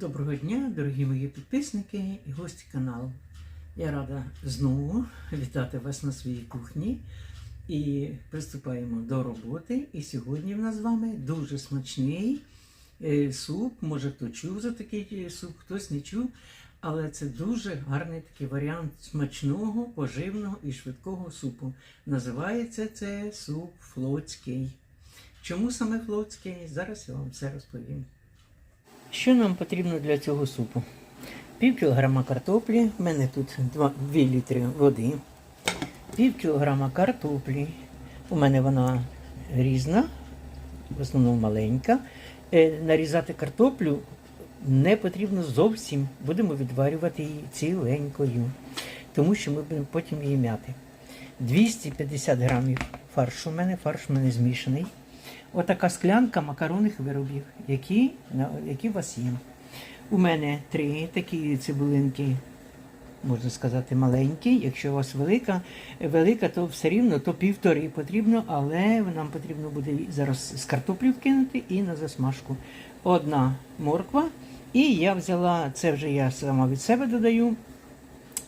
Доброго дня, дорогі мої підписники і гості каналу. Я рада знову вітати вас на своїй кухні. І приступаємо до роботи. І сьогодні в нас з вами дуже смачний е, суп. Може хто чув за такий е, суп, хтось не чув. Але це дуже гарний такий варіант смачного, поживного і швидкого супу. Називається це суп флотський. Чому саме флотський? Зараз я вам все розповім. Що нам потрібно для цього супу? Пів кілограма картоплі, в мене тут 2, 2 літри води, пів кілограма картоплі, у мене вона різна, в основному маленька. Е, нарізати картоплю не потрібно зовсім, будемо відварювати її ціленькою, тому що ми будемо потім її м'яти. 250 грамів фаршу у мене, фарш у мене змішаний. Отака склянка макаронних виробів, які, які у вас є. У мене три такі цибулинки, можна сказати, маленькі. Якщо у вас велика, велика, то все рівно то півтори потрібно, але нам потрібно буде зараз з картоплю вкинути і на засмажку. Одна морква. І я взяла, це вже я сама від себе додаю,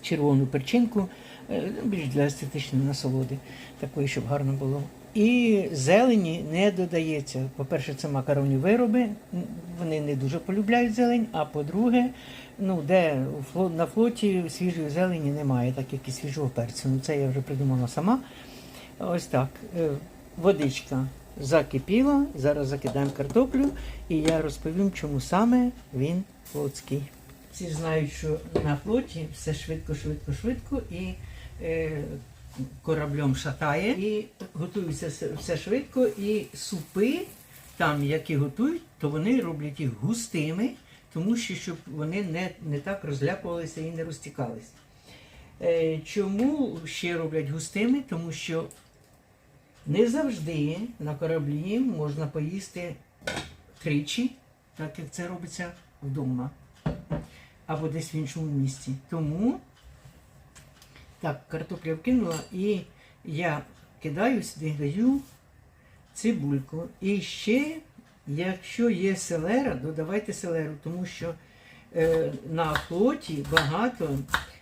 червону перчинку, е, більш для естетичної насолоди, такої, щоб гарно було. І зелені не додається. По-перше, це макаронні вироби, вони не дуже полюбляють зелень, а по-друге, ну, де на флоті свіжої зелені немає, так як і свіжого перцю. Ну, це я вже придумала сама. Ось так. Е, Водичка закипіла, зараз закидаємо картоплю, і я розповім, чому саме він флотський. Всі знають, що на флоті все швидко, швидко, швидко і е, кораблем шатає, і готується все, швидко, і супи, там, які готують, то вони роблять їх густими, тому що щоб вони не, не так розляпувалися і не розтікалися. Е, чому ще роблять густими? Тому що не завжди на кораблі можна поїсти тричі, так як це робиться вдома або десь в іншому місці. Тому так, картопля вкинула і я кидаю сюди, даю цибульку. І ще, якщо є селера, додавайте селеру, тому що е, на флоті багато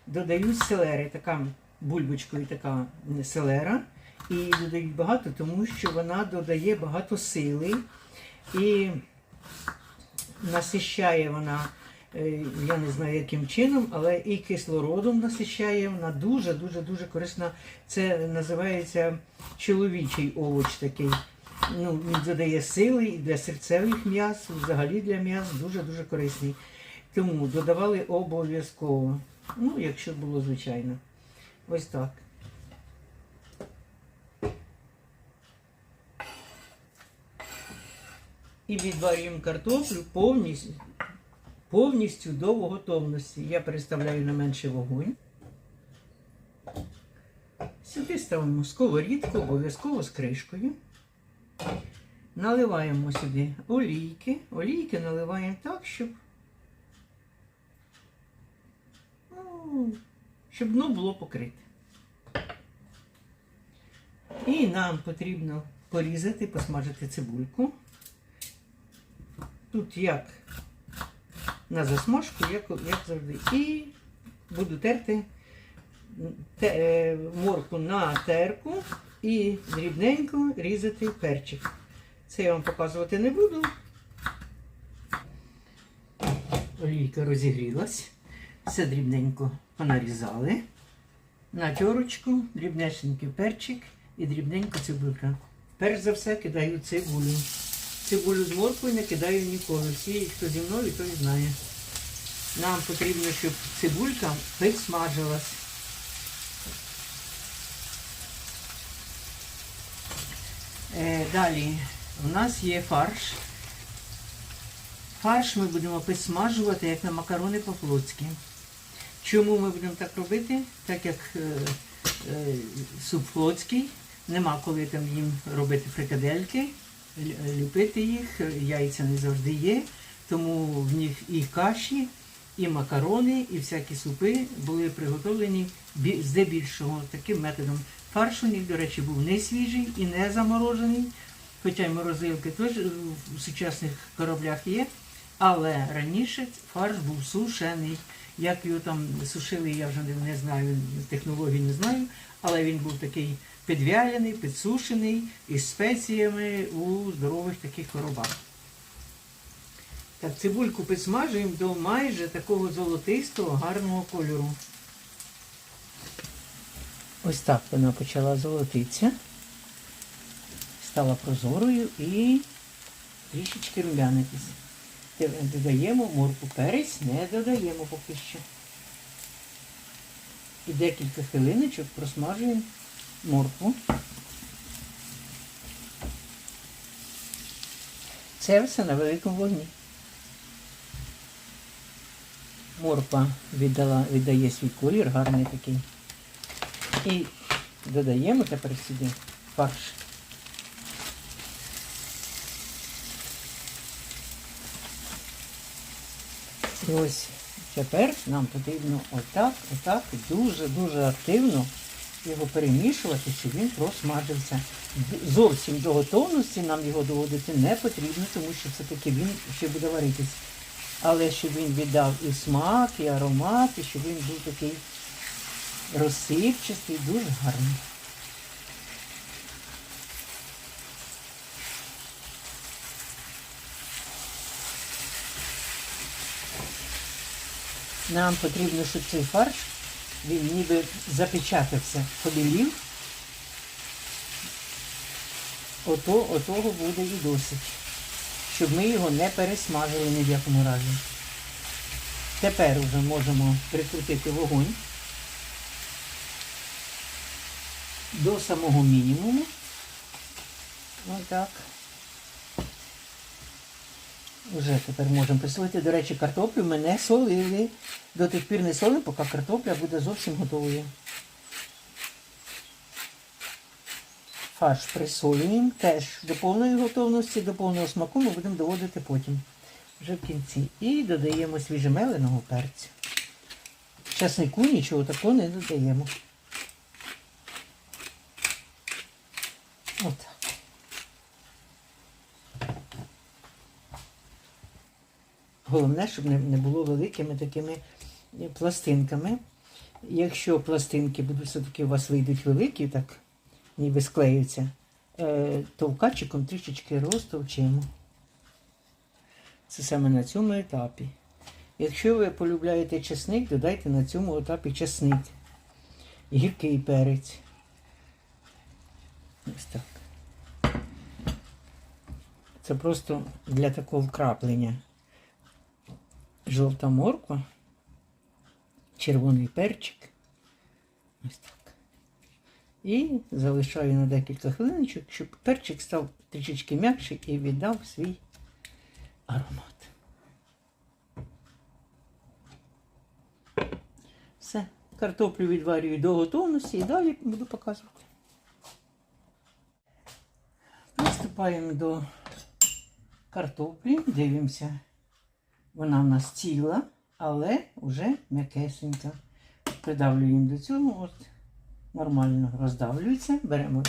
додають селери, така бульбочкою така селера. І додають багато, тому що вона додає багато сили і насищає вона, я не знаю яким чином, але і кислородом насищає. Вона дуже-дуже дуже корисна. Це називається чоловічий овоч такий. Ну, він додає сили і для серцевих м'яс, взагалі для м'яс дуже-дуже корисний. Тому додавали обов'язково. Ну, якщо було звичайно. Ось так. І відварюємо картоплю повністю, повністю до готовності. Я переставляю на менший вогонь. Сюди ставимо сковорідку, обов'язково з кришкою. Наливаємо сюди олійки. Олійки наливаємо так, щоб, ну, щоб дно було покрите. І нам потрібно порізати, посмажити цибульку. Тут як на засмажку, як, як завжди. І буду терти те, е, морку на терку і дрібненько різати перчик. Це я вам показувати не буду. Олійка розігрілась. Все дрібненько понарізали. На тьорочку, дрібнесенький перчик і дрібненько цибулька. Перш за все кидаю цибулю. Цибулю з морквою не кидаю ніколи. Всі, хто зі мною, той знає. Нам потрібно, щоб цибулька підсмажилась. Е, далі у нас є фарш. Фарш ми будемо підсмажувати, як на макарони по-флотськи. Чому ми будемо так робити? Так як е, е, суп флотський, нема коли там їм робити фрикадельки, ліпити їх, яйця не завжди є, тому в них і каші, і макарони, і всякі супи були приготовлені бі- здебільшого таким методом. Фарш у них, до речі, був не свіжий і не заморожений, хоча й морозилки теж в сучасних кораблях є. Але раніше фарш був сушений. Як його там сушили, я вже не- знаю, технологій не знаю, але він був такий підвялений, підсушений із спеціями у здорових таких коробах. Так, цибульку підсмажуємо до майже такого золотистого гарного кольору. Ось так вона почала золотитися. Стала прозорою і трішечки рум'янитись. Додаємо морку перець, не додаємо поки що. І декілька хвилиночок просмажуємо моркву. Це все на великому вогні. Морква віддала, віддає свій колір, гарний такий. І додаємо тепер сюди фарш. І ось тепер нам потрібно отак, отак, дуже-дуже активно його перемішувати, щоб він просмажився. Зовсім до готовності нам його доводити не потрібно, тому що все-таки він ще буде варитись. Але щоб він віддав і смак, і аромат, і щоб він був такий розсипчастий, дуже гарний. Нам потрібно, щоб цей фарш він ніби запечатався, побілів. Ото, отого буде і досить. Щоб ми його не пересмажили ні в якому разі. Тепер вже можемо прикрутити вогонь до самого мінімуму. Отак. Вже тепер можемо присолити. До речі, картоплю ми не солили. До тих пір не солимо, поки картопля буде зовсім готовою. Фарш присолюємо теж до повної готовності, до повного смаку ми будемо доводити потім, вже в кінці. І додаємо свіжемеленого перцю. Часнику нічого такого не додаємо. Отак. Головне, щоб не, було великими такими пластинками. Якщо пластинки будуть все-таки у вас вийдуть великі, так ніби склеються, е, товкачиком трішечки розтовчимо. Це саме на цьому етапі. Якщо ви полюбляєте чесник, додайте на цьому етапі чесник. Гіркий перець. Ось так. Це просто для такого вкраплення жовта морква, червоний перчик. Ось так. І залишаю на декілька хвилиночок, щоб перчик став трішечки м'якший і віддав свій аромат. Все. Картоплю відварюю до готовності і далі буду показувати. Приступаємо до картоплі, дивимося. Вона в нас ціла, але вже м'якесенька. Придавлюємо до цього, от нормально роздавлюється. Беремо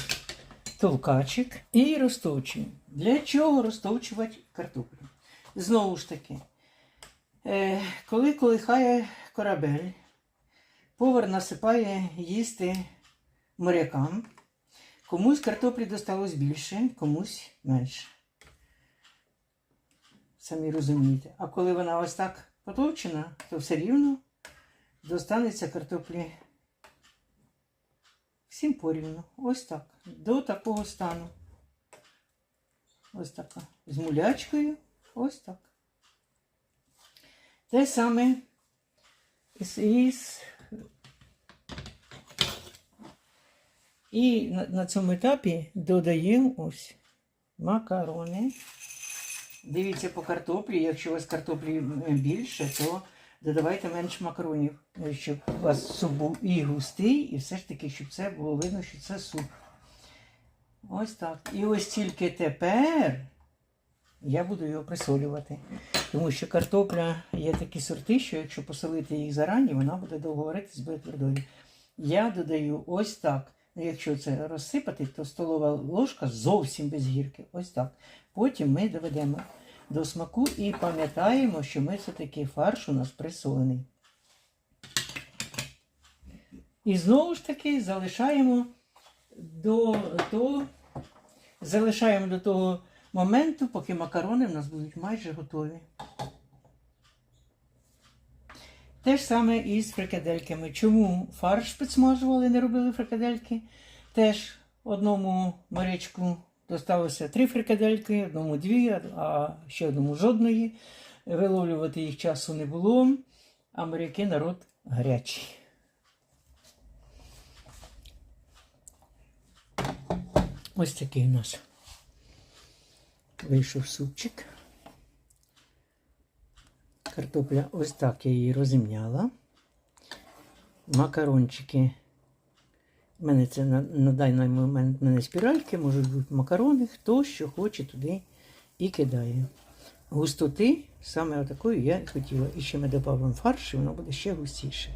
товкачик і розтовчуємо. Для чого розтовчувати картоплю? Знову ж таки, е, коли колихає корабель, повар насипає їсти морякам. Комусь картоплі досталось більше, комусь менше. Самі розумієте. А коли вона ось так потовчена, то все рівно достанеться картоплі всім порівну. Ось так. До такого стану. Ось така. З мулячкою. Ось так. Те саме із, І на, на цьому етапі додаємо ось макарони. Дивіться по картоплі. Якщо у вас картоплі більше, то додавайте менше макаронів, щоб у вас суп був і густий, і все ж таки, щоб це було видно, що це суп. Ось так. І ось тільки тепер я буду його присолювати. Тому що картопля є такі сорти, що якщо посолити їх зарані, вона буде довго варитись, буде твердою. Я додаю ось так. Ну, Якщо це розсипати, то столова ложка зовсім без гірки. Ось так. Потім ми доведемо до смаку і пам'ятаємо, що ми все-таки фарш у нас присолений. І знову ж таки залишаємо до того, залишаємо до того моменту, поки макарони в нас будуть майже готові. Те ж саме і з фрикадельками. Чому фарш підсмажували, не робили фрикадельки? Теж одному морячку досталося три фрикадельки, одному дві, а ще одному жодної. Виловлювати їх часу не було, а моряки народ гарячий. Ось такий у нас вийшов супчик. Картопля ось так я її розімняла. Макарончики. У мене це на, на даний момент мене спіральки, можуть бути макарони, хто що хоче туди і кидає. Густоти саме отакої я хотіла. І ще ми додамо фарш, і воно буде ще густіше.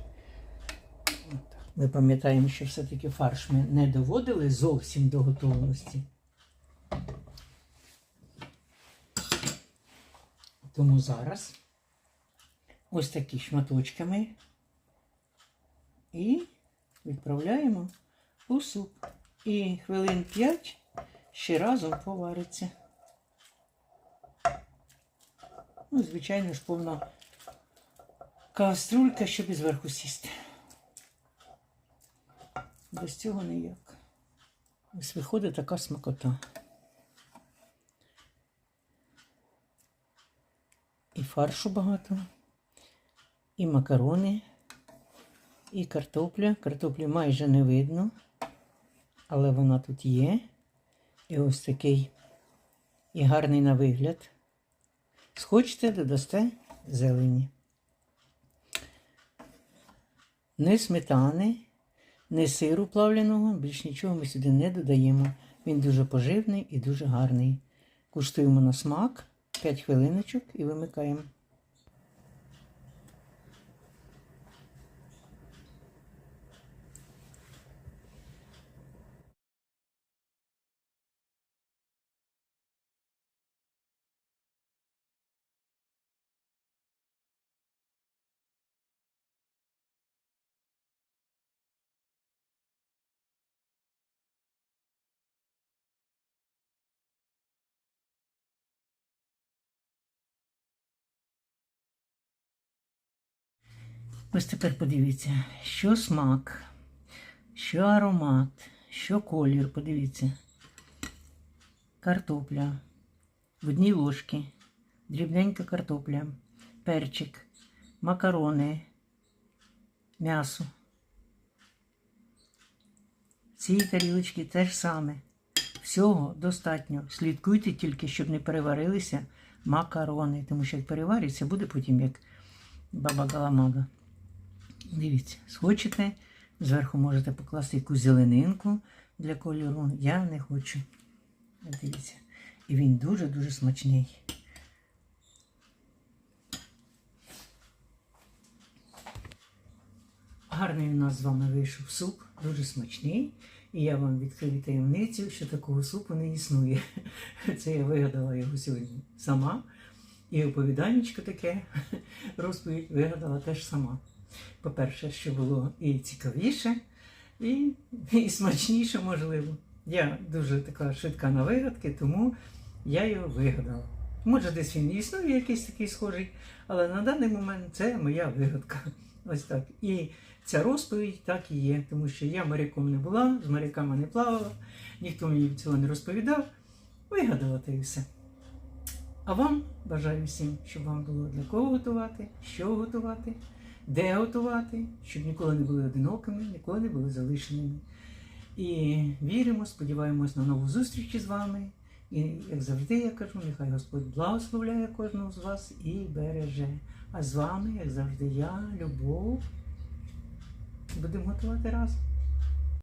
Ми пам'ятаємо, що все-таки фарш ми не доводили зовсім до готовності. Тому зараз ось такі шматочками і відправляємо у суп. І хвилин 5 ще разом повариться. Ну, звичайно ж, повна каструлька, щоб і зверху сісти. Без цього ніяк. Ось виходить така смакота. І фаршу багато, і макарони, і картопля. Картоплі майже не видно, але вона тут є. І ось такий і гарний на вигляд. Схочете, додасте зелені. Не сметани, не сиру плавленого, більш нічого ми сюди не додаємо. Він дуже поживний і дуже гарний. Куштуємо на смак 5 хвилиночок і вимикаємо. Ось тепер подивіться, що смак, що аромат, що колір, подивіться. Картопля в одній ложці, дрібненька картопля, перчик, макарони, м'ясо. Цієї тарілочки теж саме. Всього достатньо. Слідкуйте тільки, щоб не переварилися макарони, тому що як перевариться, буде потім як баба Галамага. Дивіться, схочете, зверху можете покласти якусь зеленинку для кольору. Я не хочу. Дивіться. І він дуже-дуже смачний. Гарний у нас з вами вийшов суп, дуже смачний. І я вам відкрию таємницю, що такого супу не існує. Це я вигадала його сьогодні сама. І оповіданнячко таке розповідь вигадала теж сама. По-перше, що було і цікавіше, і, і смачніше, можливо. Я дуже така швидка на вигадки, тому я його вигадала. Може, десь він існує якийсь такий схожий, але на даний момент це моя вигадка. Ось так. І ця розповідь так і є, тому що я моряком не була, з моряками не плавала, ніхто мені цього не розповідав. Вигадала те і все. А вам бажаю всім, щоб вам було для кого готувати, що готувати, де готувати, щоб ніколи не були одинокими, ніколи не були залишеними. І віримо, сподіваємось на нову зустріч з вами. І, як завжди, я кажу, нехай Господь благословляє кожного з вас і береже. А з вами, як завжди, я, Любов. Будемо готувати разом.